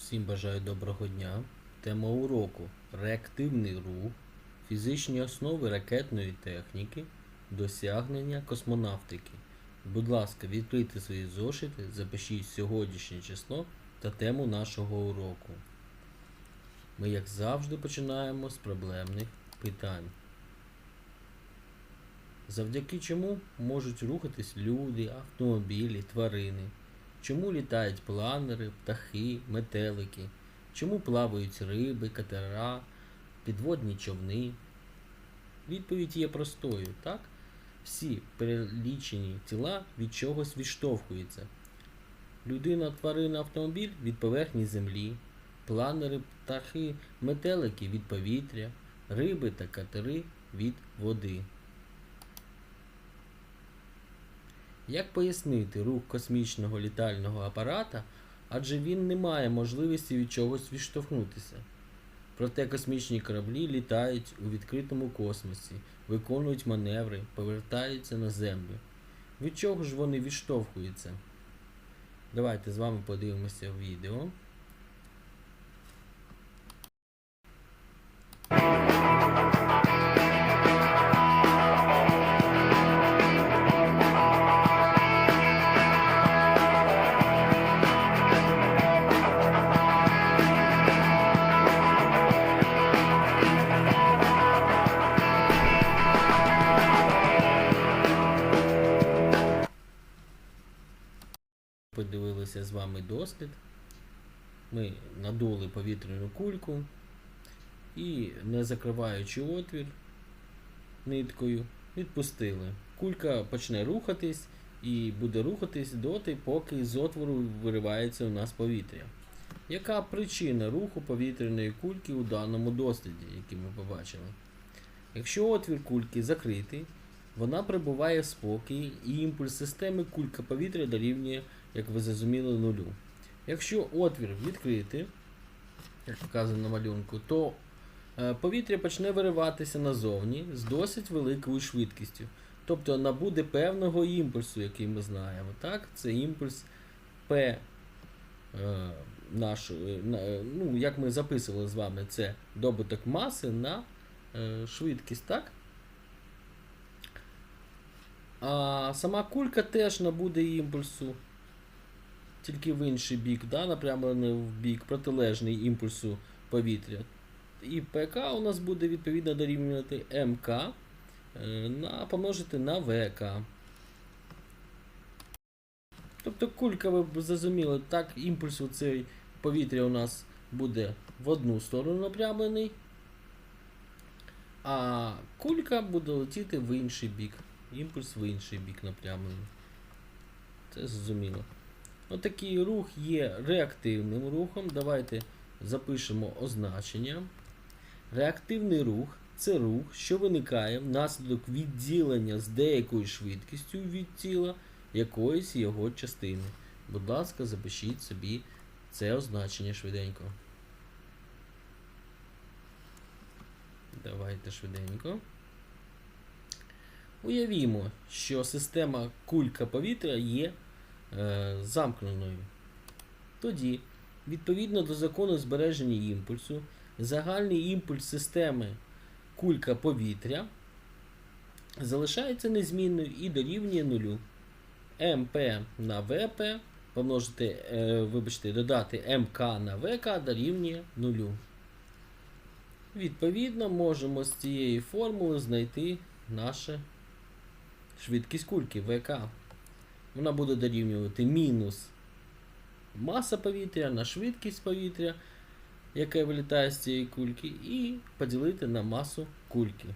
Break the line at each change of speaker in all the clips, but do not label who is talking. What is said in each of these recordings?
Всім бажаю доброго дня. Тема уроку реактивний рух, фізичні основи ракетної техніки, досягнення космонавтики. Будь ласка, відкрийте свої зошити, запишіть сьогоднішнє число та тему нашого уроку. Ми, як завжди, починаємо з проблемних питань. Завдяки чому можуть рухатись люди, автомобілі, тварини? Чому літають планери, птахи, метелики? Чому плавають риби, катера, підводні човни? Відповідь є простою, так? Всі перелічені тіла від чогось відштовхуються. Людина, тварина, автомобіль від поверхні землі, планери, птахи, метелики від повітря, риби та катери від води. Як пояснити рух космічного літального апарата, адже він не має можливості від чогось відштовхнутися. Проте космічні кораблі літають у відкритому космосі, виконують маневри, повертаються на Землю. Від чого ж вони відштовхуються? Давайте з вами подивимося відео. З вами дослід. Ми надули повітряну кульку і, не закриваючи отвір ниткою, відпустили. Кулька почне рухатись і буде рухатись доти, поки з отвору виривається у нас повітря. Яка причина руху повітряної кульки у даному досліді, який ми побачили? Якщо отвір кульки закритий, вона прибуває спокій і імпульс системи кулька повітря дорівнює, як ви зрозуміли, нулю. Якщо отвір відкритий, як показано на малюнку, то е, повітря почне вириватися назовні з досить великою швидкістю. Тобто набуде певного імпульсу, який ми знаємо. Так? Це імпульс P, е, наш, е, ну, як ми записували з вами, це добуток маси на швидкість, так? А сама кулька теж набуде імпульсу, тільки в інший бік, да, напрямлений в бік протилежний імпульсу повітря. І ПК у нас буде відповідно дорівнювати МК е, на, помножити на ВК. Тобто кулька, ви б зрозуміли, так, імпульс у цей повітря у нас буде в одну сторону напрямлений, а кулька буде летіти в інший бік. Імпульс в інший бік напрямлений. Це зрозуміло. Отакий рух є реактивним рухом. Давайте запишемо означення. Реактивний рух це рух, що виникає внаслідок відділення з деякою швидкістю від тіла якоїсь його частини. Будь ласка, запишіть собі це означення швиденько. Давайте швиденько. Уявімо, що система кулька повітря є е, замкненою. Тоді, відповідно до закону збереження імпульсу, загальний імпульс системи кулька повітря залишається незмінною і дорівнює нулю. МП на ВП помножити, е, вибачте, додати МК на ВК дорівнює нулю. Відповідно, можемо з цієї формули знайти нашу швидкість кульки ВК. Вона буде дорівнювати мінус маса повітря на швидкість повітря, яке вилітає з цієї кульки, і поділити на масу кульки.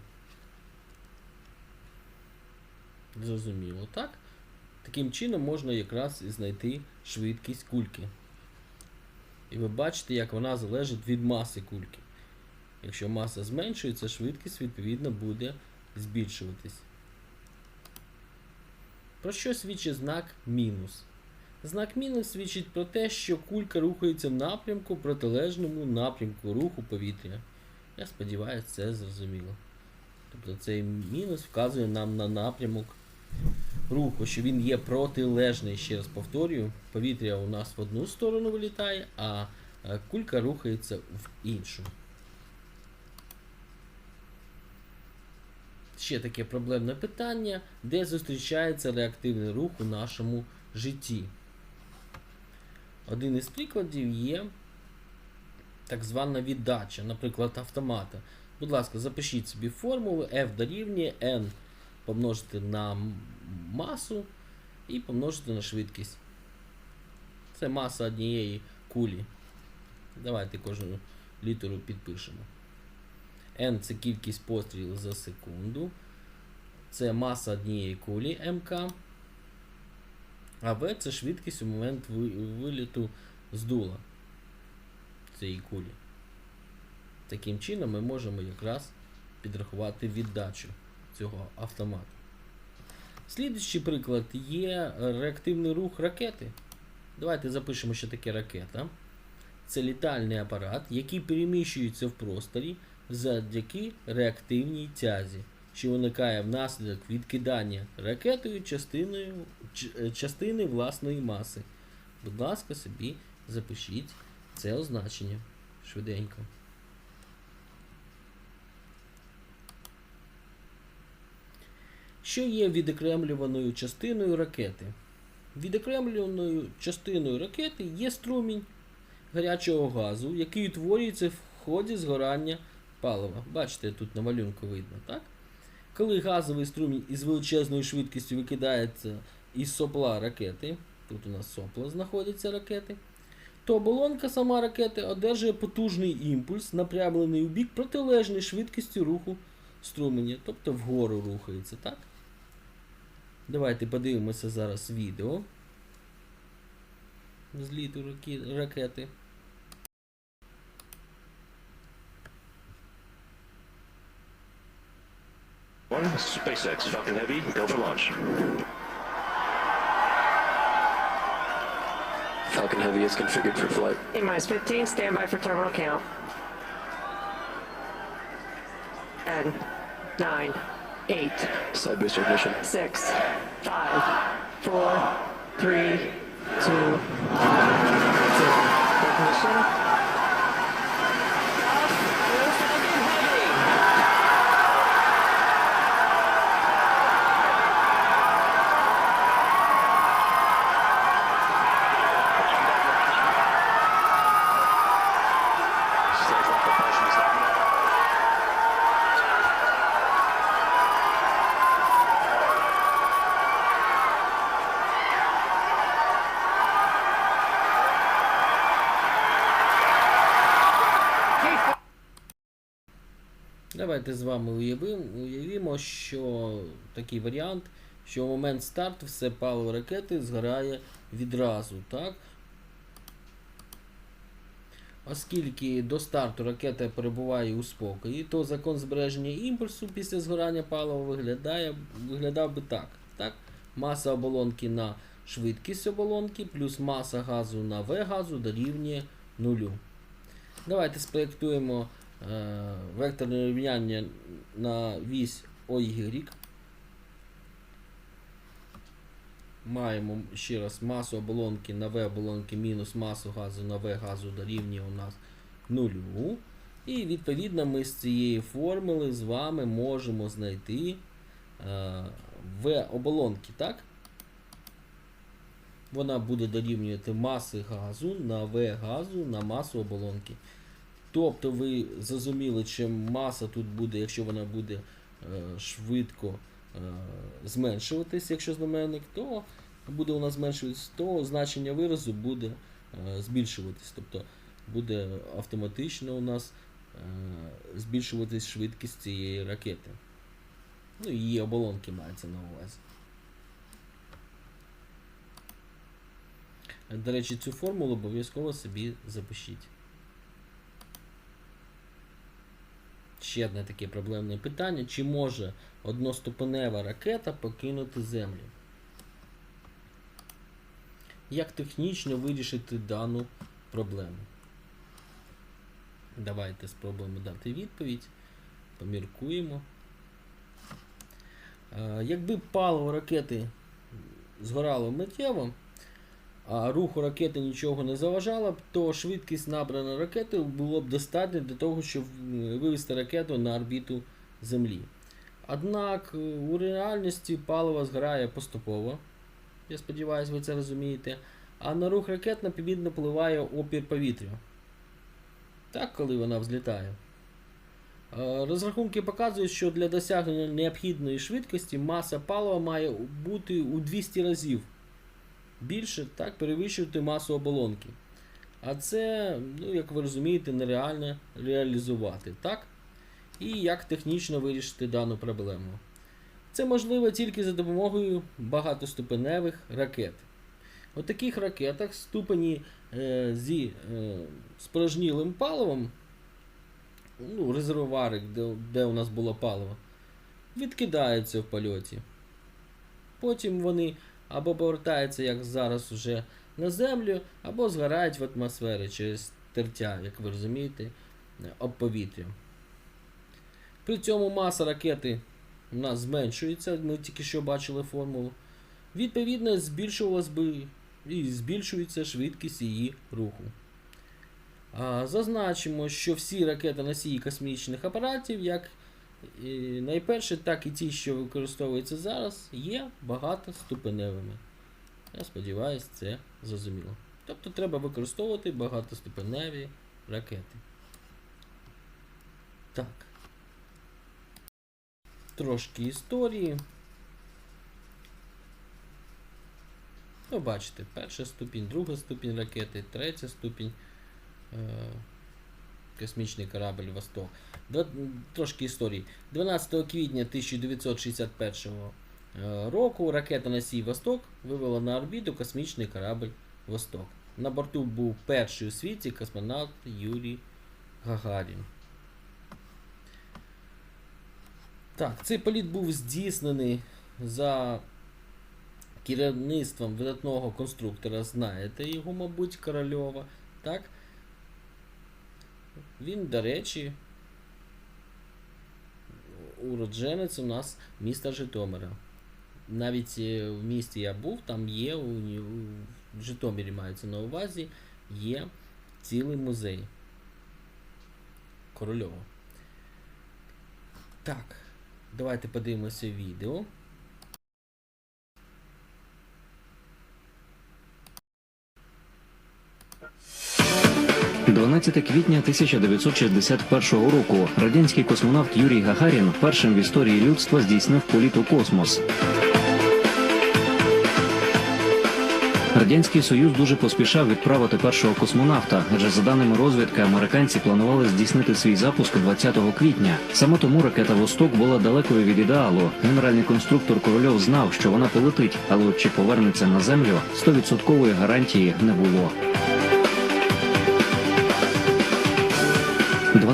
Зрозуміло, так? Таким чином можна якраз і знайти швидкість кульки. І ви бачите, як вона залежить від маси кульки. Якщо маса зменшується, швидкість відповідно буде збільшуватись. Про що свідчить знак мінус? Знак мінус свідчить про те, що кулька рухається в напрямку протилежному напрямку руху повітря. Я сподіваюся, це зрозуміло. Тобто цей мінус вказує нам на напрямок руху, що він є протилежний, ще раз повторюю, повітря у нас в одну сторону вилітає, а е, кулька рухається в іншу. Ще таке проблемне питання, де зустрічається реактивний рух у нашому житті. Один із прикладів є так звана віддача, наприклад, автомата. Будь ласка, запишіть собі формулу F дорівнює N помножити на масу і помножити на швидкість. Це маса однієї кулі. Давайте кожну літеру підпишемо. N це кількість пострілів за секунду. Це маса однієї кулі МК. А V це швидкість у момент виліту з дула цієї кулі. Таким чином ми можемо якраз підрахувати віддачу цього автомату. Слідуючий приклад є реактивний рух ракети. Давайте запишемо, що таке ракета. Це літальний апарат, який переміщується в просторі завдяки реактивній тязі, що виникає внаслідок відкидання ракетою частиною, е, частини власної маси. Будь ласка, собі запишіть це означення швиденько. Що є відокремлюваною частиною ракети? Відокремлюваною частиною ракети є струмінь гарячого газу, який утворюється в ході згорання палива. Бачите, тут на малюнку видно, так? Коли газовий струмінь із величезною швидкістю викидається із сопла ракети, тут у нас сопла знаходяться ракети, то оболонка сама ракети одержує потужний імпульс, напрямлений у бік протилежний швидкістю руху струменя, тобто вгору рухається, так? Давайте подивимося зараз відео зліту ракі- ракети.
One, SpaceX Falcon Heavy, go for launch.
Falcon Heavy is configured for flight.
T minus 15, standby for terminal count. 10, 9, 8,
Side booster ignition.
6, 5, 4, 3, 2, 0. Ignition.
Вами уявимо, уявімо, що такий варіант, що в момент старту все паливо ракети згорає відразу, так? Оскільки до старту ракета перебуває у спокої, то закон збереження імпульсу після згорання палива виглядає, виглядав би так. так? Маса оболонки на швидкість оболонки плюс маса газу на В газу дорівнює нулю. Давайте спроєктуємо векторне рівняння на вісь OY. Маємо ще раз масу оболонки на В оболонки мінус масу газу на В газу дорівнює у нас нулю. І відповідно ми з цієї формули з вами можемо знайти е, В оболонки, так? Вона буде дорівнювати маси газу на В газу на масу оболонки. Тобто ви зрозуміли, чим маса тут буде, якщо вона буде е, швидко е, зменшуватись, якщо знаменник, то буде у нас зменшуватись, то значення виразу буде е, збільшуватись. Тобто буде автоматично у нас збільшуватись швидкість цієї ракети. Ну, її оболонки мається на увазі. До речі, цю формулу обов'язково собі запишіть. Ще одне таке проблемне питання: чи може одноступенева ракета покинути Землю? Як технічно вирішити дану проблему? Давайте спробуємо дати відповідь. Поміркуємо. Е, Якби паливо ракети згорало миттєво, а руху ракети нічого не заважало то швидкість набраної ракети було б достатньо для того, щоб е, вивести ракету на орбіту Землі. Однак е, у реальності паливо згорає поступово. Я сподіваюся, ви це розумієте. А на рух ракет відповідно впливає опір повітря. Так, коли вона взлітає. Е, Розрахунки показують, що для досягнення необхідної швидкості маса палива має бути у 200 разів більше, так, перевищувати масу оболонки. А це, ну, як ви розумієте, нереально реалізувати. так? І як технічно вирішити дану проблему. Це можливо тільки за допомогою багатоступеневих ракет. У таких ракетах ступені е, зі е, спорожнілим паливом, ну, резервуари, де, де у нас було паливо, відкидаються в польоті. Потім вони або повертаються, як зараз уже на землю, або згорають в атмосфері через тертя, як ви розумієте, об повітря. При цьому маса ракети у нас зменшується, ми тільки що бачили формулу. Відповідно, збільшувалась би і збільшується швидкість її руху. Зазначимо, що всі ракети-носії космічних апаратів, як найперше, так і ті, що використовуються зараз, є багатоступеневими. Я сподіваюся, це зрозуміло. Тобто треба використовувати багатоступеневі ракети. Так. Трошки історії. Ну, бачите, перша ступінь, друга ступінь ракети, третя ступінь. Е- космічний корабль Восток. Два- Трошки історії. 12 квітня 1961 е, року ракета носій Восток вивела на орбіту космічний корабль Восток. На борту був перший у світі космонавт Юрій Гагарін. Так, цей політ був здійснений за керівництвом видатного конструктора, знаєте його, мабуть, Корольова. Так? Він, до речі, уродженець у нас міста Житомира. Навіть е, в місті я був, там є, у, у Житомирі мається на увазі, є цілий музей Корольова. Так, давайте подивимося відео.
12 квітня 1961 року радянський космонавт Юрій Гагарін першим в історії людства здійснив політ у космос. Радянський Союз дуже поспішав відправити першого космонавта, адже за даними розвідки, американці планували здійснити свій запуск 20 квітня. Саме тому ракета Восток була далекою від ідеалу. Генеральний конструктор Корольов знав, що вона полетить, але от чи повернеться на землю, 100% гарантії не було.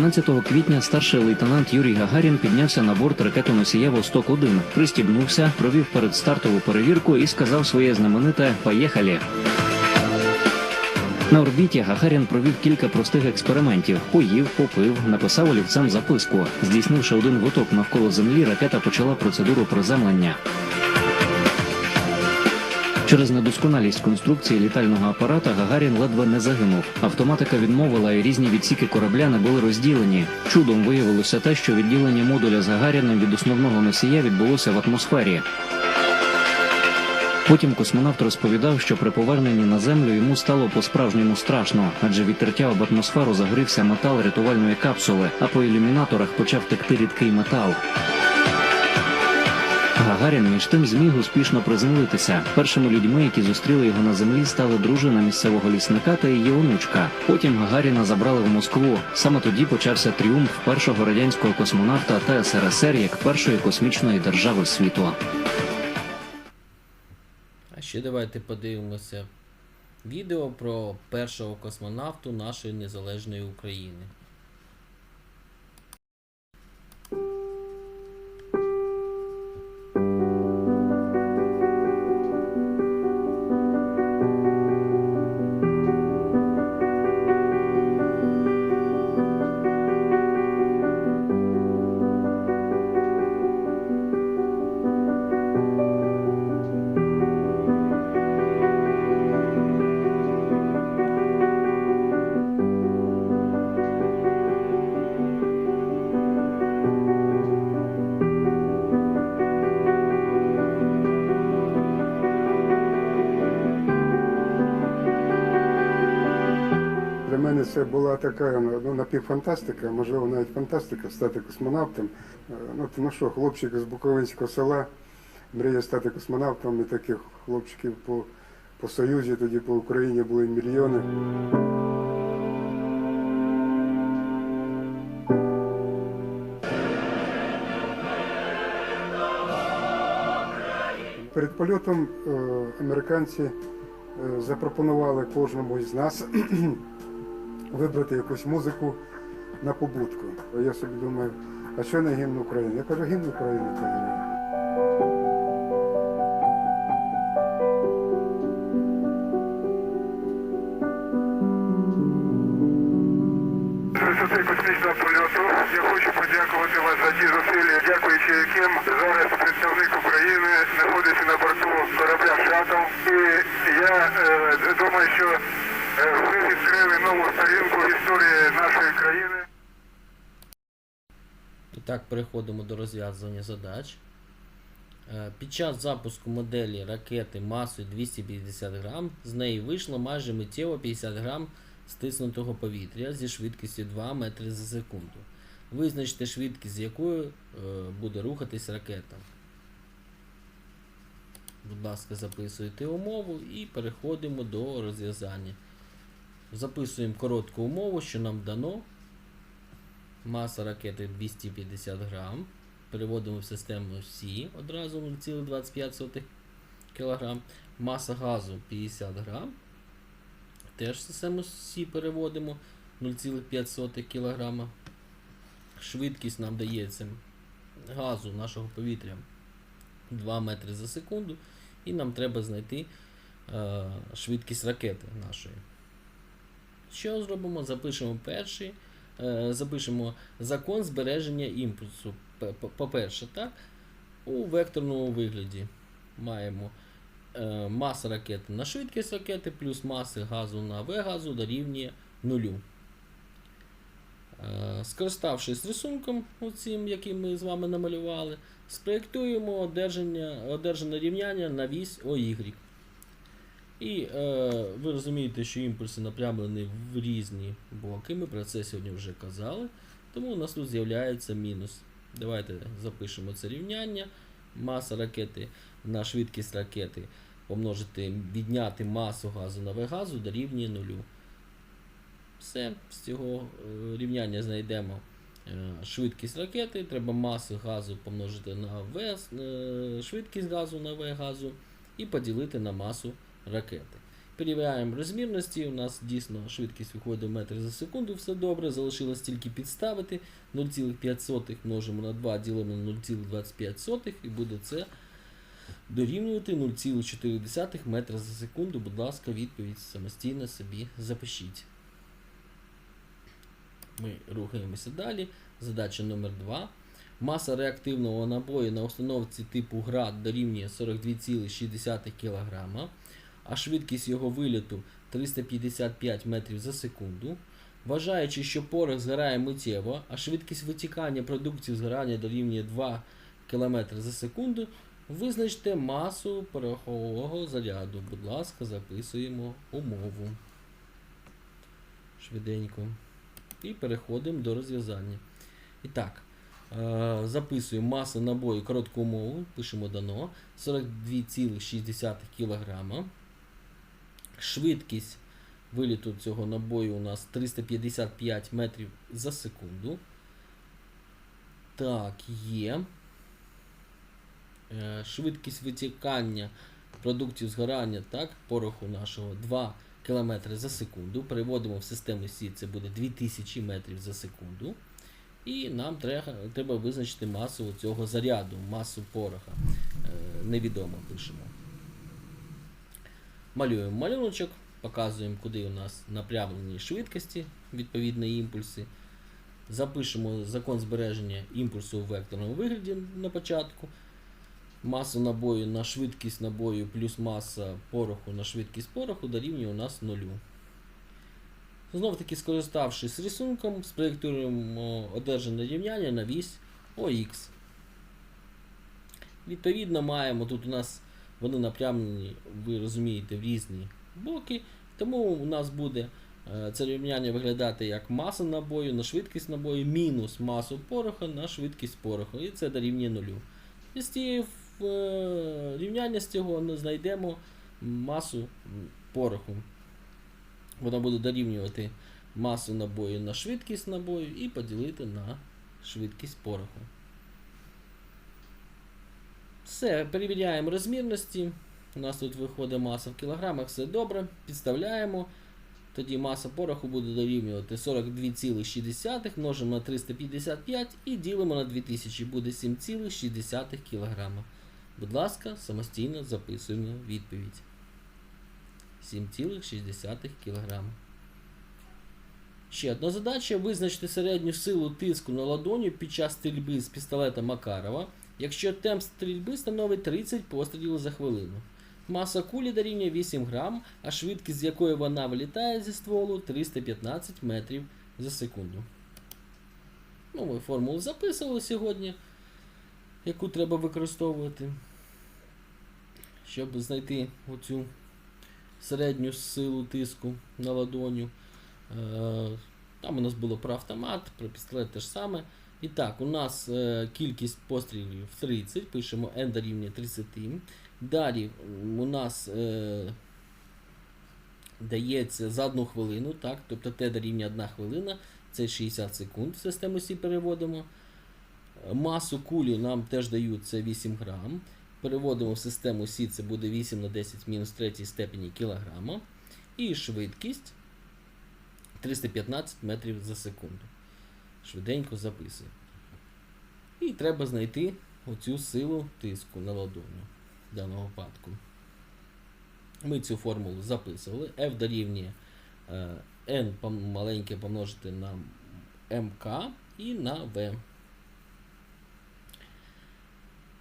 12 квітня старший лейтенант Юрій Гагарін піднявся на борт ракетоносія Восток-1, пристібнувся, провів передстартову перевірку і сказав своє знамените «Поїхали!». На орбіті Гагарін провів кілька простих експериментів: поїв, попив, написав олівцем записку. Здійснивши один виток навколо землі, ракета почала процедуру приземлення. Через недосконалість конструкції літального апарата Гагарін ледве не загинув. Автоматика відмовила і різні відсіки корабля не були розділені. Чудом виявилося те, що відділення модуля з Гагаріним від основного носія відбулося в атмосфері. Потім космонавт розповідав, що при поверненні на землю йому стало по-справжньому страшно, адже від тертя об атмосферу загорівся метал рятувальної капсули, а по ілюмінаторах почав текти рідкий метал. Гагарін між тим зміг успішно приземлитися. Першими людьми, які зустріли його на землі, стали дружина місцевого лісника та її онучка. Потім Гагаріна забрали в Москву. Саме тоді почався тріумф першого радянського космонавта та СРСР як першої космічної держави світу.
А ще давайте подивимося відео про першого космонавту нашої незалежної України.
Це була така ну, напівфантастика, можливо, навіть фантастика стати космонавтом. Е, Ну, ти, ну що, хлопчик з Буковинського села мріє стати космонавтом, і таких хлопчиків по, по Союзі, тоді по Україні були мільйони. Перед польотом е, американці е, запропонували кожному із нас вибрати якусь музику на побутку. Я собі думаю, а що не гімн України? Я кажу, гімн України
І
так, переходимо до розв'язування задач. Е, Під час запуску моделі ракети масою 250 грам з неї вийшло майже миттєво 50 грам стиснутого повітря зі швидкістю 2 метри за секунду. Визначте швидкість, з якою е, буде рухатись ракета. Будь ласка, записуйте умову і переходимо до розв'язання. Записуємо коротку умову, що нам дано. Маса ракети 250 грам. Переводимо в систему Сі одразу 0,25 кг. Маса газу 50 грам. Теж в систему Сі переводимо 0,5 кг. Швидкість нам дається газу нашого повітря 2 метри за секунду. І нам треба знайти е, швидкість ракети нашої. Що зробимо? Запишемо перший. Е, запишемо закон збереження імпульсу. По-перше, так, у векторному вигляді маємо е, маса ракети на швидкість ракети плюс маси газу на В газу дорівнює нулю. Е, Скориставшись рисунком, оцим, який ми з вами намалювали, спроєктуємо одержання, одержане рівняння на вісь OY. І е, ви розумієте, що імпульси напрямлені в різні боки. Ми про це сьогодні вже казали. Тому у нас тут з'являється мінус. Давайте запишемо це рівняння. Маса ракети на швидкість ракети помножити, відняти масу газу на В газу дорівнює нулю. Все, з цього е, рівняння знайдемо е, швидкість ракети. Треба масу газу помножити на В, е, швидкість газу на В газу і поділити на масу ракети. Перевіряємо розмірності. У нас дійсно швидкість виходить метр за секунду, все добре. Залишилось тільки підставити. 0,5 множимо на 2, ділимо на 0,25 і буде це дорівнювати 0,4 метра за секунду. Будь ласка, відповідь самостійно собі запишіть. Ми рухаємося далі. Задача номер 2. Маса реактивного набою на установці типу град дорівнює 42,6 кг, а швидкість його виліту 355 метрів за секунду. Вважаючи, що порох згорає миттєво, а швидкість витікання продуктів згорання дорівнює 2 км за секунду, визначте масу порохового заряду. Будь ласка, записуємо умову. Швиденько. І переходимо до розв'язання. І так, е, записуємо масу набою коротку умову, пишемо дано 42,6 кг. Швидкість виліту цього набою у нас 355 метрів за секунду. Так, є. Е, Швидкість витікання продуктів згорання, так, пороху нашого 2 км за секунду. Переводимо в систему Сі, це буде 2000 метрів за секунду. І нам треба, треба визначити масу цього заряду, масу пороха. Е, невідомо пишемо. Малюємо малюночок, показуємо, куди у нас напрямлені швидкості, відповідні імпульси. Запишемо закон збереження імпульсу у векторному вигляді на початку. Масу набою на швидкість набою плюс маса пороху на швидкість пороху дорівнює у нас нулю. Знов таки, скориставшись рисунком, спроєктуємо одержане рівняння на вісь ОХ. Відповідно, маємо тут у нас вони напрямлені, ви розумієте, в різні боки. Тому у нас буде е, це рівняння виглядати як маса набою на швидкість набою мінус масу пороху на швидкість пороху. І це дорівнює нулю. І з цієї е, рівняння з цього ми знайдемо масу пороху. Вона буде дорівнювати масу набою на швидкість набою і поділити на швидкість пороху. Все, перевіряємо розмірності. У нас тут виходить маса в кілограмах, все добре. Підставляємо. Тоді маса пороху буде дорівнювати 42,6 множимо на 355 і ділимо на 2000, буде 7,6 кг. Будь ласка, самостійно записуємо відповідь. 7,6 кг. Ще одна задача визначити середню силу тиску на ладоню під час стрільби з пістолета Макарова, якщо темп стрільби становить 30 пострілів за хвилину. Маса кулі дорівнює 8 грам, а швидкість, з якої вона вилітає зі стволу 315 метрів за секунду. Ну, ми формулу записували сьогодні, яку треба використовувати, щоб знайти оцю середню силу тиску на ладоню. Е, Там у нас було про автомат, про пістолет те ж саме. І так, у нас е, кількість пострілів 30, пишемо n дорівнює 30. Далі у нас е, дається за одну хвилину, так, тобто t дорівнює 1 хвилина, це 60 секунд, В систему всі переводимо. Масу кулі нам теж дають це 8 грам. Переводимо в систему Сі, це буде 8 на 10 мінус 3 степені кілограма. І швидкість 315 метрів за секунду. Швиденько записуємо. І треба знайти оцю силу тиску на ладоню в даному випадку. Ми цю формулу записували. F дорівнює е, N маленьке помножити на МК і на V.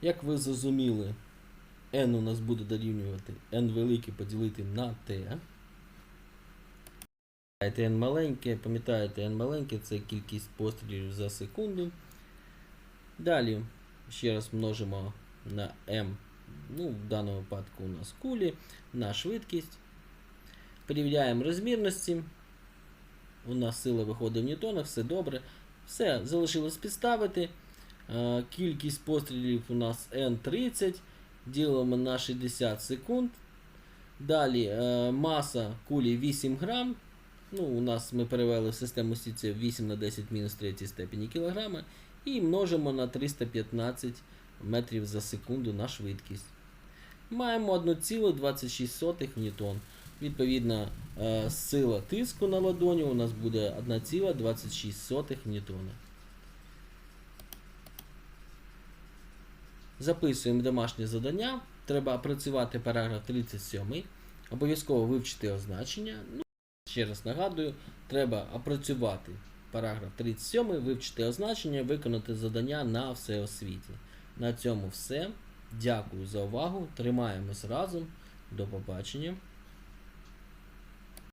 Як ви зрозуміли, N у нас буде дорівнювати N велике поділити на T. N маленьке, пам'ятаєте, N маленьке це кількість пострілів за секунду. Далі ще раз множимо на M, ну, в даному випадку у нас кулі, на швидкість. Перевіряємо розмірності. У нас сила виходить в ньютонах, все добре. Все, залишилось підставити. Кількість пострілів у нас N30. Ділимо на 60 секунд. Далі е, маса кулі 8 грам. Ну, у нас ми перевели в систему Сіці 8 на 10 мінус 3 степені кілограма. І множимо на 315 метрів за секунду на швидкість. Маємо 1,26 ньютон. Відповідно, е, сила тиску на ладоні у нас буде 1,26 ньютона. Записуємо домашнє завдання. Треба опрацювати параграф 37. Обов'язково вивчити означення. Ще раз нагадую, треба опрацювати параграф 37, вивчити означення, виконати завдання на всеосвіті. На цьому все. Дякую за увагу. Тримаємось разом. До побачення.